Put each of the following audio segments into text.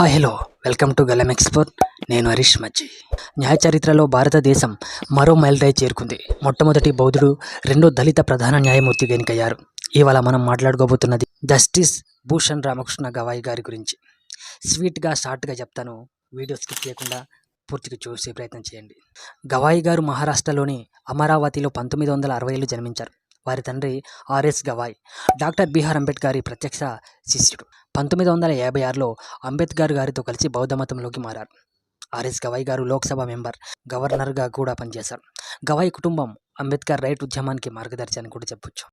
Hi hello welcome to Galam export నేను హరీష్ మజ్జి. న్యాయ చరిత్రలో భారతదేశం మరో మైలురాయి చేరుకుంది. మొట్టమొదటి బౌద్ధుడు రెండో దళిత ప్రధాన న్యాయమూర్తిగా ఎన్నికయ్యారు. ఇవాళ మనం మాట్లాడుకోబోతున్నది జస్టిస్ భూషణ్ రామకృష్ణ గవాయి గారి గురించి. స్వీట్గా షార్ట్గా చెప్తాను. వీడియో స్కిప్ చేయకుండా పూర్తిగా చూసే ప్రయత్నం చేయండి. గవాయి గారు మహారాష్ట్రలోని అమరావతిలో పంతొమ్మిది వందల అరవైలో జన్మించారు. వారి తండ్రి RS Gavai. Doctor BR Ambedkar ప్రత్యక్ష శిష్యుడు. పంతొమ్మిది వందల యాభై ఆరులో అంబేద్కర్ గారితో కలిసి బౌద్ధ మతంలోకి మారారు. ఆర్ఎస్ గవాయ్ గారు లోక్సభ మెంబర్ గవర్నర్గా కూడా పనిచేశారు. గవాయ్ కుటుంబం అంబేద్కర్ రైట్ ఉద్యమానికి మార్గదర్శి అని కూడా చెప్పొచ్చు.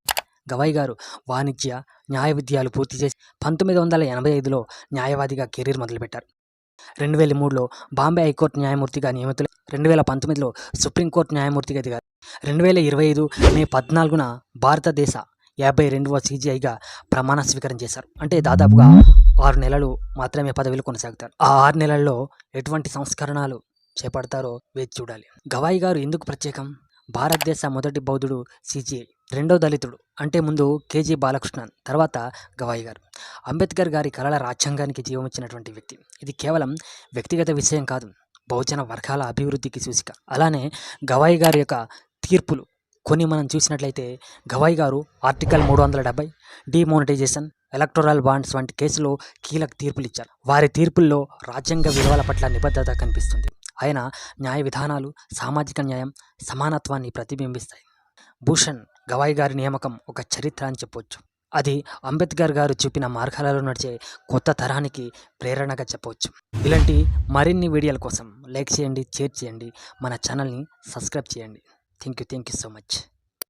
గవాయ్ గారు వాణిజ్య న్యాయ విద్యాలు పూర్తి చేసి పంతొమ్మిది వందల ఎనభై ఐదులో న్యాయవాదిగా కెరీర్ మొదలుపెట్టారు. రెండు వేల మూడులో బాంబే హైకోర్టు న్యాయమూర్తిగా నియమితులు రెండు వేల పంతొమ్మిదిలో సుప్రీంకోర్టు న్యాయమూర్తిగా ఎదిగారు రెండు వేల ఇరవై ఐదు మే పద్నాలుగున భారతదేశ యాభై రెండవ సీజీఐగా ప్రమాణ స్వీకారం చేశారు. అంటే దాదాపుగా ఆరు నెలలు మాత్రమే పదవిలో కొనసాగుతారు. ఆ ఆరు నెలల్లో ఎటువంటి సంస్కరణలు చేపడతారో వేచి చూడాలి. గవాయి గారు ఎందుకు ప్రత్యేకం? భారతదేశ మొదటి బౌద్ధుడు సిజిఐ రెండో దళితుడు అంటే ముందు కేజీ బాలకృష్ణన్ తర్వాత గవాయి గారు. అంబేద్కర్ గారి కళల రాజ్యాంగానికి జీవమిచ్చినటువంటి వ్యక్తి. ఇది కేవలం వ్యక్తిగత విషయం కాదు బహుజన వర్గాల అభివృద్ధికి సూచిక. అలానే గవాయి గారి యొక్క తీర్పులు కొన్ని మనం చూసినట్లయితే గవాయి గారు ఆర్టికల్ మూడు వందల డెబ్బై డిమోనిటైజేషన్ ఎలక్టోరల్ బాండ్స్ వంటి కేసులో కీలక తీర్పులు ఇచ్చారు వారి తీర్పుల్లో రాజ్యాంగ విలువల పట్ల నిబద్ధత కనిపిస్తుంది. ఆయన న్యాయ విధానాలు సామాజిక న్యాయం సమానత్వాన్ని ప్రతిబింబిస్తాయి. భూషణ్ గవాయి గారి నియామకం ఒక చరిత్ర అని చెప్పవచ్చు అది అంబేద్కర్ గారు చూపిన మార్గాలలో నడిచే కొత్త తరానికి ప్రేరణగా చెప్పవచ్చు ఇలాంటి మరిన్ని వీడియోల కోసం లైక్ చేయండి షేర్ చేయండి మన ఛానల్ని సబ్స్క్రైబ్ చేయండి. Thank you thank you so much.